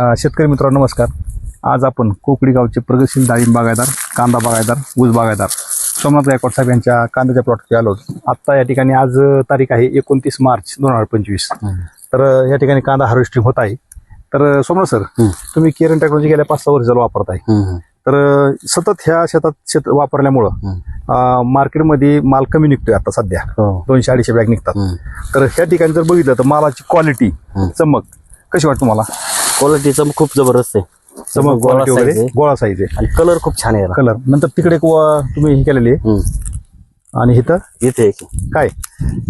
शेतकरी मित्रांनो नमस्कार. आज आपण कोकडी गावचे प्रगतशील डाळिंब बागायदार कांदा बागायदार ऊस बागायदार सोमनाथ गायकवाड साहेब यांच्या कांद्याच्या प्लॉटवरती आलो. आत्ता या ठिकाणी आज तारीख आहे एकोणतीस मार्च दोन हजार पंचवीस. तर या ठिकाणी कांदा हार्वेस्टिंग होत आहे. तर सोमनाथ सर तुम्ही केरन टेक्नॉलॉजी गेल्या पाच सहा वर्ष झालं वापरताय. तर सतत ह्या शेतात शेत वापरल्यामुळं मार्केटमध्ये माल कमी निघतोय आता सध्या. दोनशे अडीचशे बॅग निघतात. तर ह्या ठिकाणी जर बघितलं तर मालाची क्वालिटी चमक कशी वाटते तुम्हाला? क्वालिटीचं खूप जबरदस्त आहे. चमक गोळा क्वालिटी वगैरे? size आहे. गोळा साईज आहे. आणि कलर खूप छान आहे याला. कलर नंतर तिकडे एक व- तुम्ही हे केलेली आहे. हम्म. आणि इथं? इथे एक. काय?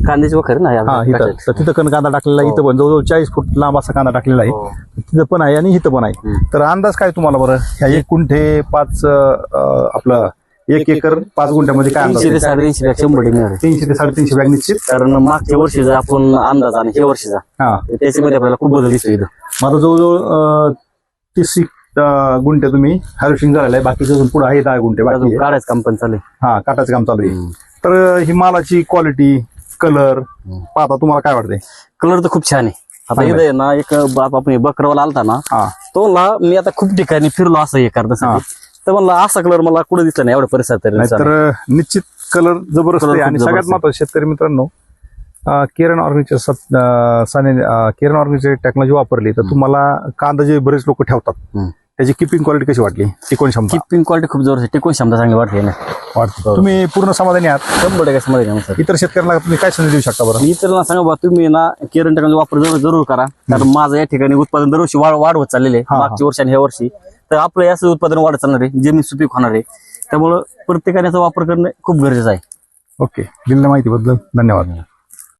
कांद्याची वखर ना या हा इथं. तर तिथं कण कांदा टाकलेला आहे इथं पण. जवळजवळ चाळीस फूट लांब असा कांदा टाकलेला हो. आहे तिथं पण आहे आणि इथं पण आहे. तर अंदाज काय तुम्हाला बरं? ह्या एक कुंठे पाच अं, आपलं एक एकर पाच गुंठ्यामध्ये काय तीनशे ते? साडेतीनशे बॅग शंभर आहे. तीनशे ते साडेतीनशे बॅग निश्चित. कारण मागच्या वर्षीचा आपण अंदाज आणि हे वर्षीचा. हा. त्याच्यामध्ये आपल्याला खूप बदल दिसतो इथं. मग आता जवळजवळ अं, तीस अं, गुंठे तुम्ही हार्वेस्टिंग झालेलं आहे. बाकीचं अजून पुढे आहे दहा गुंठे बाकी अजून आहे. काढायचं काम पण चालू आहे. हा काटाचं काम चालू आहे. तर अं, ही मालाची क्वालिटी कलर पाहता तुम्हाला काय वाटतंय? कलर तर खूप छान आहे. आता इथं आहे. ना एक बाप आपण बकरवाला आलता ना हा. तो म्हणला मी आता खूप ठिकाणी फिरलो असं हे. करण्यासाठी तर म्हणला असा कलर मला कुठे दिसला नाही एवढ्या परिसरात तरी. अं, निश्चित कलर जबरदस्त Colour आहे. खूप आणि जबरदस्त सगळ्यात आहे. महत्वाचं शेतकरी मित्रांनो अं, किरण ऑर्गॅनिकच्या सत- अं, साने अं, ऑर्गॅनिकची टेक्नॉलॉजी वापरली तर तुम्हाला कांदा जे बरेच लोक ठेवतात हम्म. त्याची किपिंग क्वालिटी कशी वाटली? टिकवण क्षमता. किपिंग क्वालिटी खूप जोर टिकून क्षमता चांगली वाटते ना. वाटते. तुम्ही पूर्ण समाधानी आहात? शंभर टक्के समज सर इतर शेतकऱ्यांना तुम्ही काय संधी देऊ शकता बरं? मी इतरांना सांगा बा तुम्ही ना केरन टेक्नॉलॉजी वापर जरूर जरूर करा. कारण माझं या ठिकाणी उत्पादन दरवर्षी वाढ वाढवत चाललेले आहे. हा, हा. मागच्या वर्षी आणि ह्या वर्षी. तर आपलं असं उत्पादन वाढत चालणार आहे जमीन सुपीक होणार आहे. त्यामुळं प्रत्येकाने याचा वापर करणं खूप गरजेचं आहे. ओके. दिलेल्या माहितीबद्दल धन्यवाद.